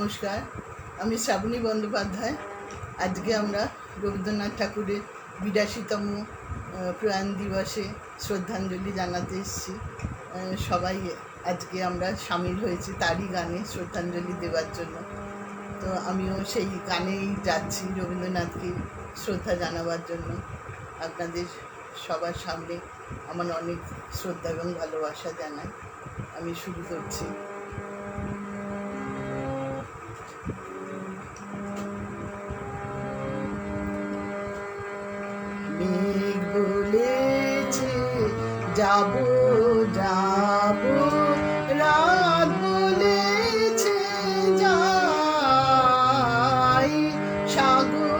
নমস্কার, আমি শ্রাবণী বন্দ্যোপাধ্যায়। আজকে আমরা রবীন্দ্রনাথ ঠাকুরের বিরাশিতম প্রয়াণ দিবসে শ্রদ্ধাঞ্জলি জানাতে এসেছি। সবাই আজকে আমরা সামিল হয়েছি তারই গানে শ্রদ্ধাঞ্জলি দেওয়ার জন্য। তো আমিও সেই গানেই যাচ্ছি রবীন্দ্রনাথকে শ্রদ্ধা জানাবার জন্য। আপনাদের সবার সামনে আমার অনেক শ্রদ্ধা এবং ভালোবাসা জানায় আমি শুরু করছি। I'll.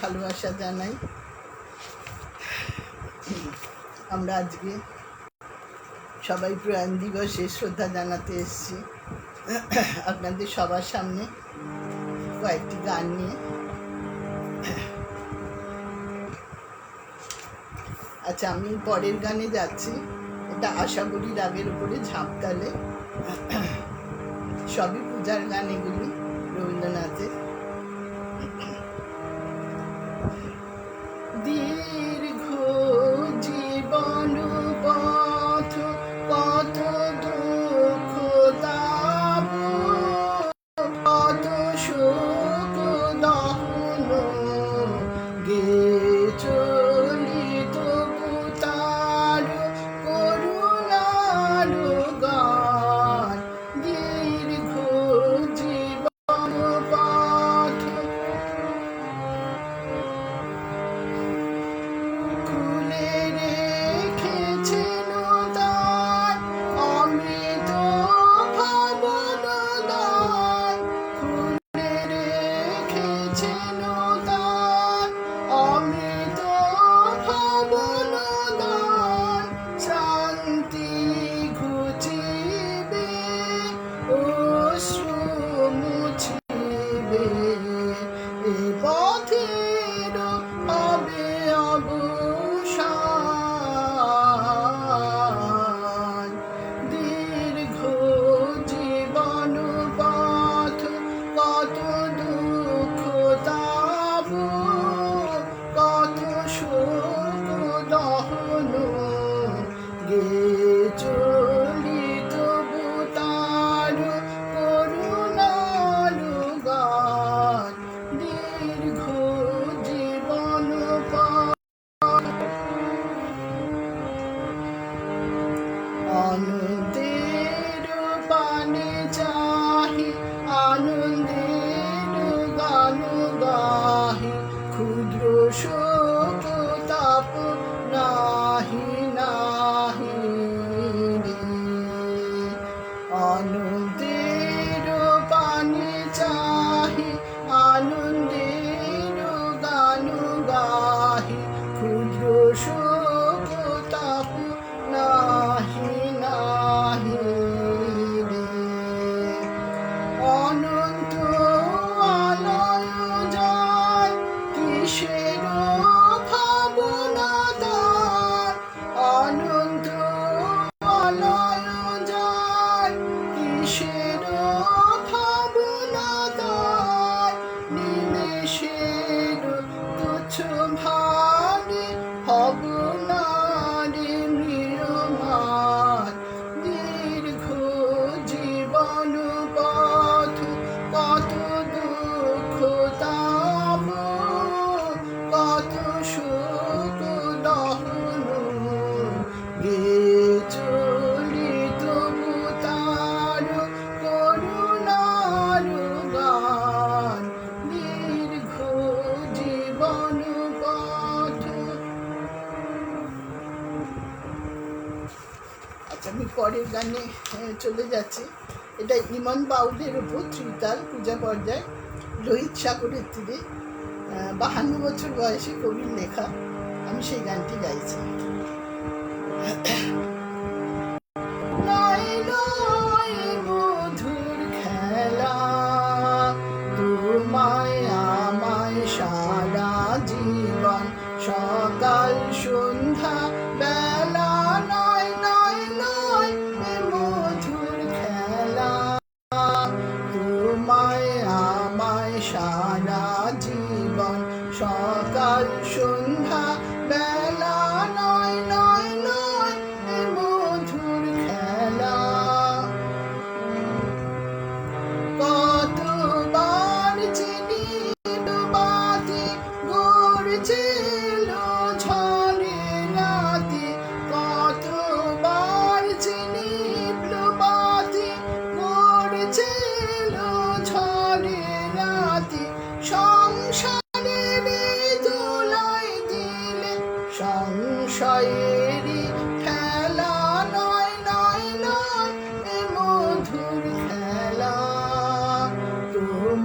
ভালোবাসা জানাই। আমরা আজকে সবাই প্রয়াণ দিবসে শ্রদ্ধা জানাতে এসেছি। আপনাদের সবার সামনে কয়েকটি গান নিয়ে। আচ্ছা আমি পরের গানে যাচ্ছি। এটা আশা করি রাগের উপরে ঝাঁপতালে সবই পূজার গান এগুলি, রবীন্দ্রনাথের। পরের গানে চলে যাচ্ছি। এটা ইমান বাউলের ওপর ত্রিতাল পূজা পর্যায়, রোহিত সাগরের তীরে। বাহান্ন বছর বয়সে কবির লেখা, আমি সেই গানটি গাইছি।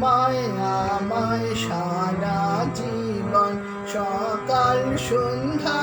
আমায় আমায় সারা জীবন সকাল সন্ধ্যা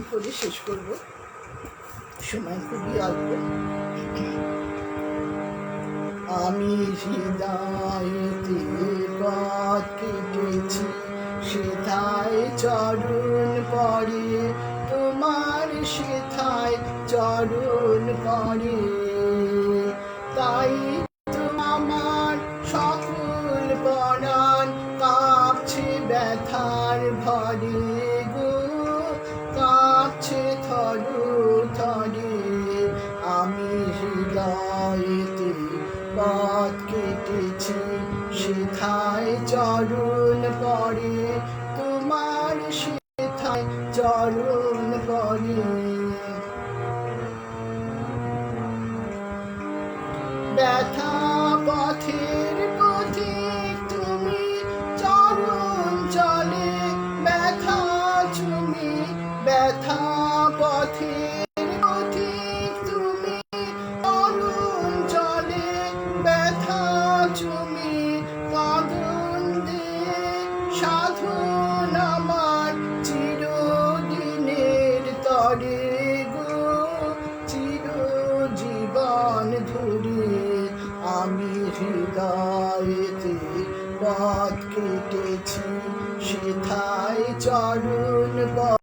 গান করে শেষ করব। সময় খুবই অল্প। আমি হৃদয়তে পথ কেটেছি সেথায় চরণ পড়ে ব্যথা পথের হৃদয়েতে পথ কেটেছি সেথায় চরণ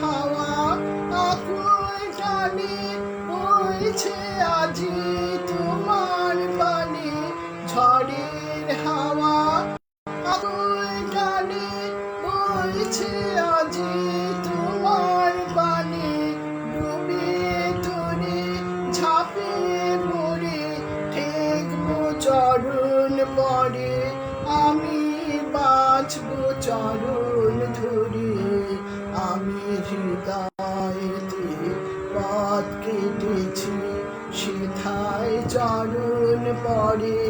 হাওয়া আকুল টানে বইছে আজি তোমার পানে ঝড়ের হাওয়া আকুল টানে বইছে আজি তোমার পানে ডুবিয়ে তোরে ঝাঁপিয়ে পড়ে, ঠেকবো চরণ পরে। আমি বাঁচবো চরণ ধরে। আমি হৃদয়েতে পথ কেটেছি, সেথায় চরণ পরে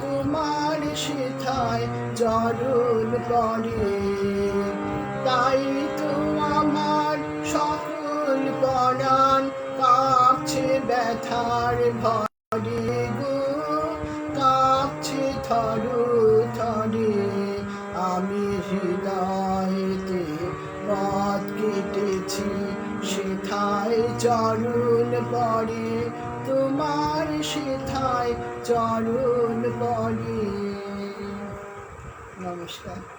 তোমার সেথায় চরণ পরে তাই তো আমার সকল পরাণ কাঁপছে ব্যথার ভরে গো, কাঁপছে থরু থরে। আমি হৃদয়েতে চরণ পড়ে তোমার সেথায় চরণ পড়ে। নমস্কার।